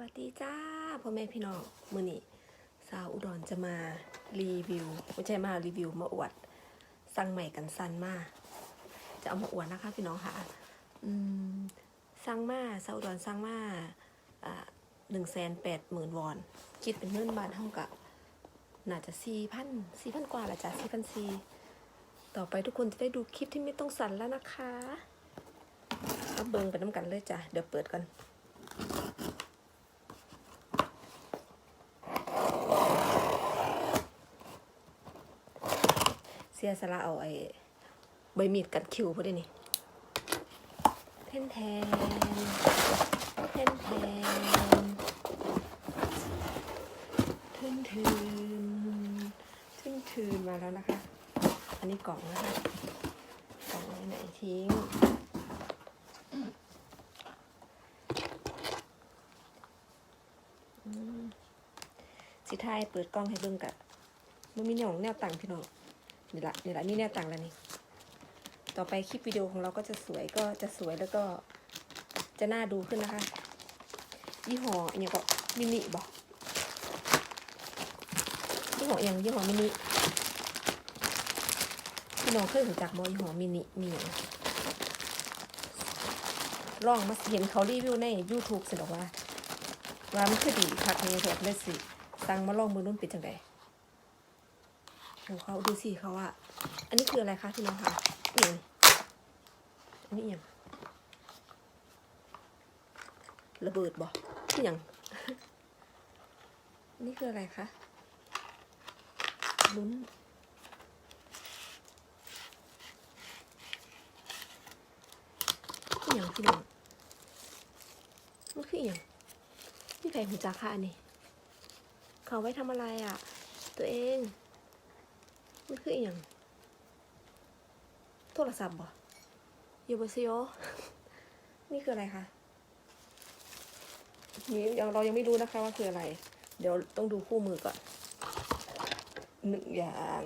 วัสดีจ้าพ่อแม่พี่น้องมือนี้สาวอุดรจะมารีวิวไม่ใช่มารีวิวมาอวดสั่งใหม่กันสั้นมาจะเอามาอวดนะคะพี่น้องค่ะอืมสั่งมาสาวอุดรสั่งมาอ่าหนึ่งแสนแปดหมื่นวอนคิดเป็นเงินบาทเท่ากับน่าจะสี่พันสี่พันกว่าละจ้ะสี่พันสี่ต่อไปทุกคนจะได้ดูคลิปที่ไม่ต้องสั่นแล้วนะคะเอาเบิงไปน้ำกันเลยจ้ะเดี๋ยวเปิดกัน สียสละเอาไอ้ใบมีดกัดคิวพอดีนี่เทนแทนเทนแทนทึนทืนทึนทืนมาแล้วนะคะ อันนี้กล่องนะคะกล่องไหนทิ้งสิทายเปิดกล้องให้เบิ่งกะมันมีแนวแนวต่างพี่น้อง นี่ละนี่ละนี่แนวต่างแล้วนี่ ต่อไปคลิปวิดีโอของเราก็จะสวยก็จะสวยแล้วก็จะน่าดูขึ้นนะคะ ยี่ห้ออหย่างก็มินิบอกยี่ห้ออย่างยี่ห้อมินิพี่น้องเคยรู้จักบอยี่ห้อมินิมีอย่างลองมาเห็นเขารีวิวใน YouTube สิบอกว่า ว่ามันคือดีคักในแบบเลยสิสั่งมาลองมือนุ่นป็นจังได ของเขาดูสิเขาอะอันนี้คืออะไรคะพี่น้องคะอหย่างอันนี้อหย่างระเบิดบ่อหย่างอันนี้คืออะไรคะลุ้นอหย่างพี่น้องมันคืออหย่างนี่ใครหูจักค่ะอันนี้เขาไว้ทำอะไรอะ ตัวเอง มันคืออหย่างโทรศัพท์บ่ยูบซิโอนี่คืออะไรคะนี่ยังเรายังไม่รู้นะคะว่าคืออะไร เดี๋ยวต้องดูคู่มือก่อนหนึ่งอย่าง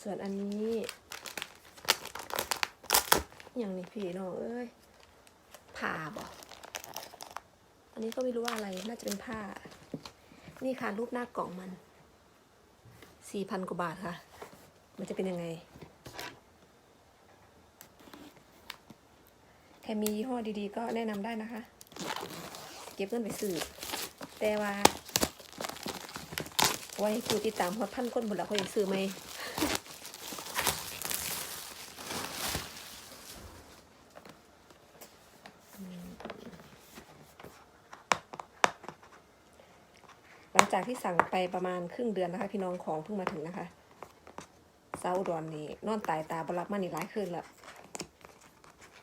ส่วนอันนี้อย่างนี้พี่น้องเอ้ยผ้าบ่อันนี้ก็ไม่รู้ว่าอะไรน่าจะเป็นผ้า นี่ค่ะรูปหน้ากล่องมันสี่พันกว่าบาทค่ะ มันจะเป็นยังไง ใครมียี่ห้อดีๆ ก็แนะนำได้นะคะ เก็บเงินไปซื้อแต่ว่า ไว้ผู้ติดตามฮอดพันคนหมดแล้วเขาอยากซื้อไหม จากที่สั่งไปประมาณครึ่งเดือนนะคะ พี่น้องของเพิ่งมาถึงนะคะเซาอุดอนนี่นอนตายตาบรับมานี่หลายคืนแล้ว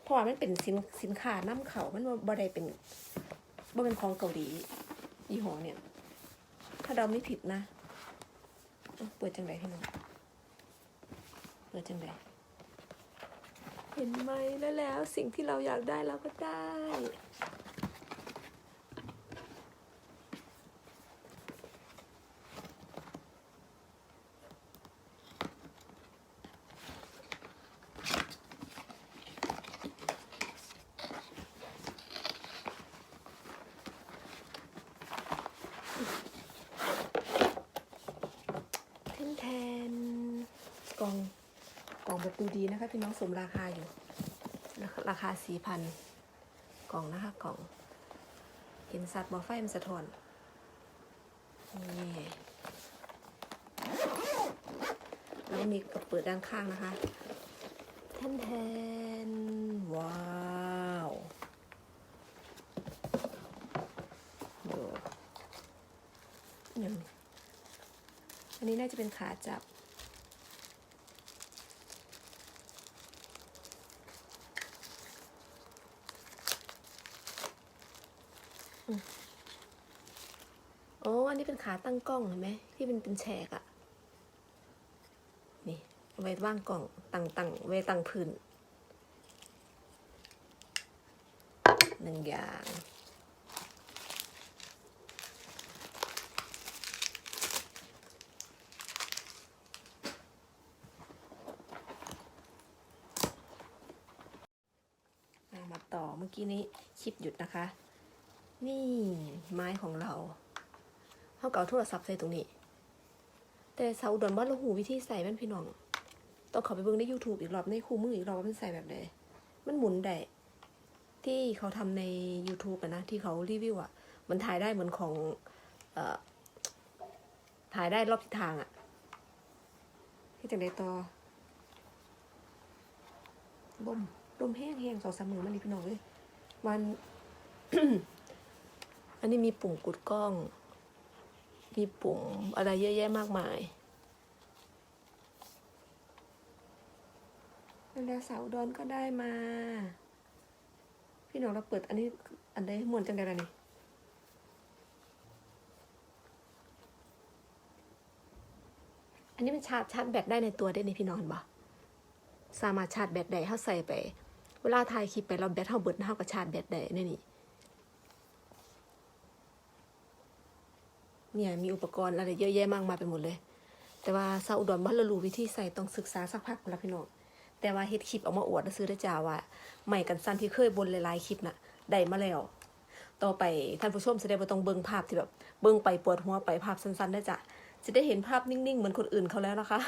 เพราะว่ามันเป็นสินสินค้าน้ำเขามันบ่ได้เป็นบ่เป็นของเกาหลียี่ห้อเนี่ย ถ้าเราไม่ผิดนะเอ้าเปิดจังไดพี่น้องเปิดจังไดเห็นไหมแล้วแล้วสิ่งที่เราอยากได้เราก็ได้ แทนแทน กล่องกล่องแบบดูดีนะคะพี่น้องสมราคาอยู่ ราคาสี่พันกล่องนะคะกล่องเห็นสัตว์บอไฟมันสะท้อนนี่แล้วมีกระเปิดด้านข้างนะคะแทนแทนว้าวดูอย่างอันนี้น่าจะเป็นขาจับ โอ้อันนี้เป็นขาตั้งกล้องเห็นไหมที่เป็นเป็นแฉกอะนี่ไว้ว่างกล่องตั้งตั้งไว้ตั้งพื้นหนึ่งอย่างมาต่อเมื่อกี้นี้คลิปหยุดนะคะ นี่ไม้ของเราเขาเก่าโทรศัพท์ใส่ตรงนี้ แต่สาวอุดรบ้านเราหูวิธีใส่แม่นพี่น้อง ต้องเขาไปเบิ่งใน YouTube อีกรอบในคู่มืออีกรอบว่ามันใส่แบบไหนมันหมุนได้ที่เขาทำใน YouTube อะนะที่เขารีวิวอะมันถ่ายได้เหมือนของเอ่อถ่ายได้รอบทิศทางอะที่จังไดต่อลมลมแห้งแห้งสองสามมือมันนี่พี่น้องเลยมัน อันนี้มีปุ่มกดกล้อง มีปุ่มอะไรเยอะแยะมากมายนั่นแหละสาวอุดอนก็ได้มา พี่น้องเราเปิดอันนี้อันใดม่วนจังไดล่ะนี่อันนี้มันชาร์จชาร์จแบตได้ในตัวได้ในพี่น้องเห็นปะสามารถชาร์จแบตได้เขาใส่ไป เวลาถ่ายคลิปไปเราแบตเขาเบิดเขาก็ชาร์จแบตได้ในนี่ เนี่ยมีอุปกรณ์อะไรเยอะแยะมากมายไปหมดเลย แต่ว่าซาอุดรบ้านเรารู้วิธีใส่ต้องศึกษาสักพักแล้วพี่น้องแต่ว่าเฮ็ดคลิปออกมาอวดแล้วซื้อได้จ้าว่าใหม่กันสั้นที่เคยบนหลายๆคลิปน่ะได้มาแล้ว ต่อไปท่านผู้ชมจะได้บ่ต้องเบิ่งภาพที่แบบเบิ่งไปปวดหัวไปภาพสั้นๆได้จ้ะจะได้เห็นภาพนิ่งๆเหมือนคนอื่นเขาแล้วนะคะ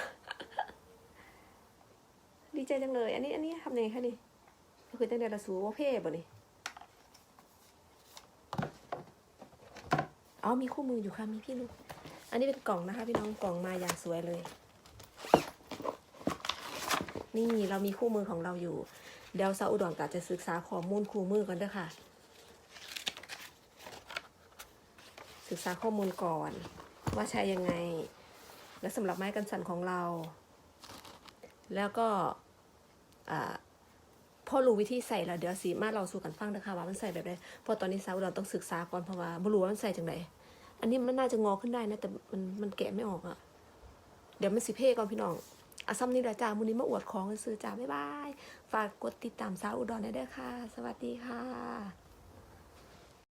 ดีใจจังเลย อันนี้อันนี้ทำยังไงคะนี่คือตั้งแต่ละสูว่าเพ่บ่นี่ อ๋อมีคู่มืออยู่ค่ะมีพี่ลูก อันนี้เป็นกล่องนะคะพี่น้องกล่องมาอย่างสวยเลย นี่เรามีคู่มือของเราอยู่ เดี๋ยวซาอุดรกะจะศึกษาข้อมูลคู่มือกันเด้วยค่ะ ศึกษาข้อมูลก่อน ว่าใช้ยังไง และสำหรับไม้กันสั่นของเรา แล้วก็อ่า พอรู้วิธีใส่แล้วเดี๋ยวสีมาเราสู่กันฟังนะคะว่ามันใส่แบบไหนเพราะตอนนี้สาวอุดรต้องศึกษาก่อนเพราะว่าไม่รู้ว่ามันใส่จังไดอันนี้มันน่าจะงอขึ้นได้นะแต่มันมันแกะไม่ออกอะเดี๋ยวมันสิเพ่ก่อนพี่น้องอาซ้ำนี่แหละจ้ามูนี้มาอวดของกันซื้อจ้าบ๊ายบาย ฝากกดติดตามสาวอุดรได้ด้วยค่ะ สวัสดีค่ะ